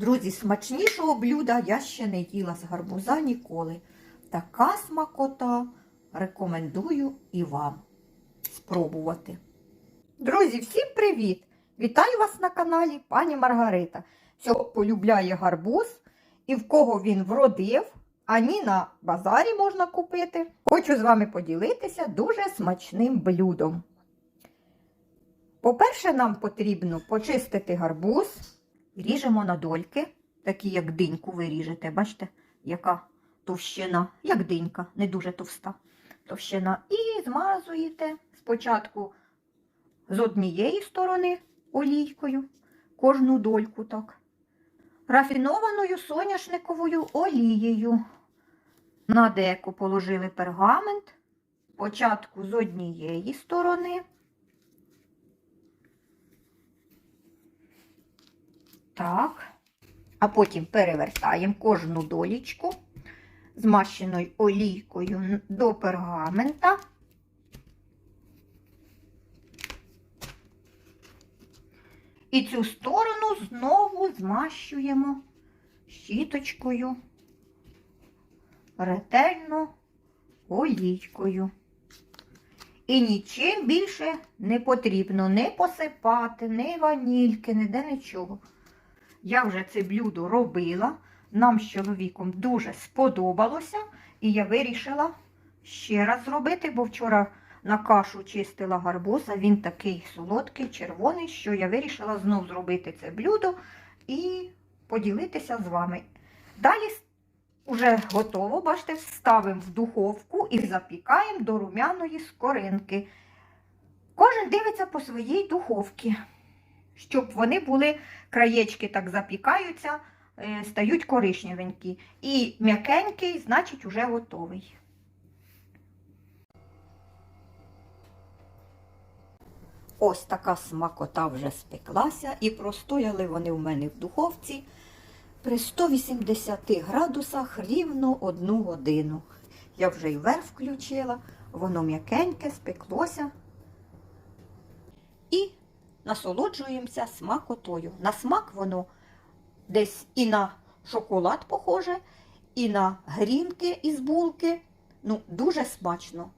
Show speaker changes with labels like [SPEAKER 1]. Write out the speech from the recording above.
[SPEAKER 1] Друзі, смачнішого блюда я ще не їла з гарбуза ніколи. Така смакота рекомендую і вам спробувати. Друзі, всім привіт! Вітаю вас на каналі пані Маргарита. Цього полюбляє гарбуз і в кого він вродив, ані на базарі можна купити. Хочу з вами поділитися дуже смачним блюдом. По-перше, нам потрібно почистити гарбуз. Ріжемо на дольки, такі як диньку ви ріжете. Бачите, яка товщина, як динька, не дуже товста товщина. І змазуєте спочатку з однієї сторони олійкою, кожну дольку так. Рафінованою соняшниковою олією. На деку положили пергамент. Спочатку з однієї сторони. Так. А потім перевертаємо кожну долічку змащеною олійкою до пергамента. І цю сторону знову змащуємо щіточкою, ретельно олійкою. І нічим більше не потрібно не посипати, ні ванільки, ніде нічого. Я вже це блюдо робила. Нам з чоловіком дуже сподобалося, і я вирішила ще раз зробити, бо вчора на кашу чистила гарбуз, він такий солодкий, червоний, що я вирішила знов зробити це блюдо і поділитися з вами. Далі вже готово, бачите, ставимо в духовку і запікаємо до румяної скоринки. Кожен дивиться по своїй духовці, щоб вони були, краєчки так запікаються, е, стають коричневенькі. І м'якенький, значить, уже готовий. Ось така смакота вже спеклася, і простояли вони в мене в духовці при 180 градусах рівно одну годину. Я вже й верх включила, воно м'якеньке, спеклося. І насолоджуємося смакотою. На смак воно десь і на шоколад похоже, і на грінки із булки. Ну, дуже смачно.